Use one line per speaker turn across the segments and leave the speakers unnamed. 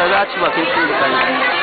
大家去吧可以去一个看看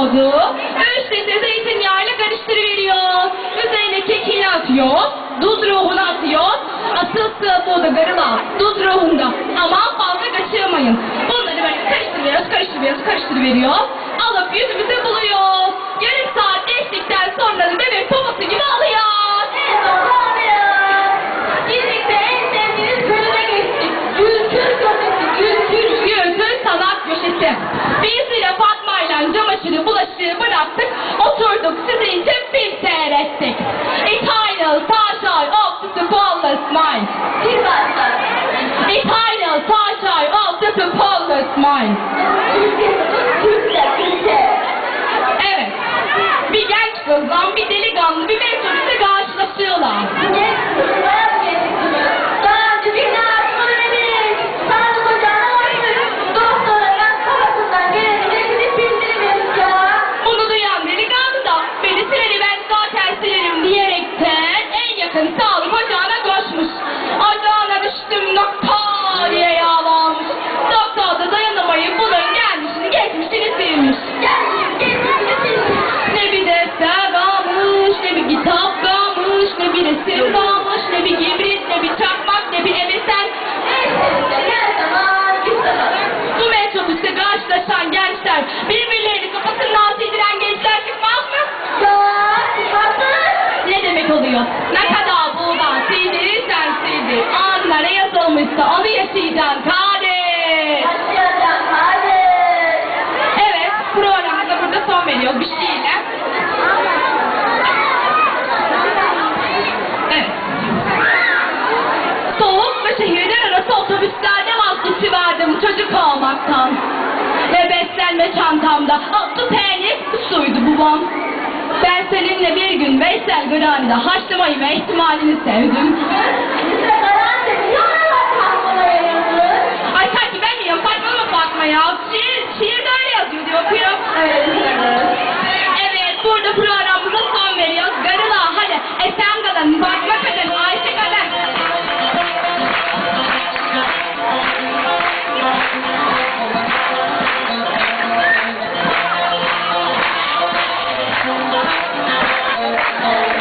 oldu. Üstüne zeytinyağıyla karıştırıveriyor. Üzerine kekini atıyor. Duz ruhunu atıyor. Asıl sığ da garıma. Duz ruhunda. Aman fazla kaçırmayın. Bunları böyle karıştırıyoruz, karıştırıyoruz, karıştırıveriyor.
Hayır.
Evet. Bir genç kızdan bir delikanlı bir mevzu bize karşılaşıyorlar. Yaşayacağım kardeş.
Yaşayacağım kardeş.
Evet programımıza burada son veriyoruz bir şeyle. Evet. Soğuk ve şehirler arası otobüslerde mahsus verdim çocuk olmaktan. Ve beslenme çantamda altı peynir suydu babam. Ben seninle bir gün Veysel Gırani'de haşlamayı ve ihtimalini sevdim.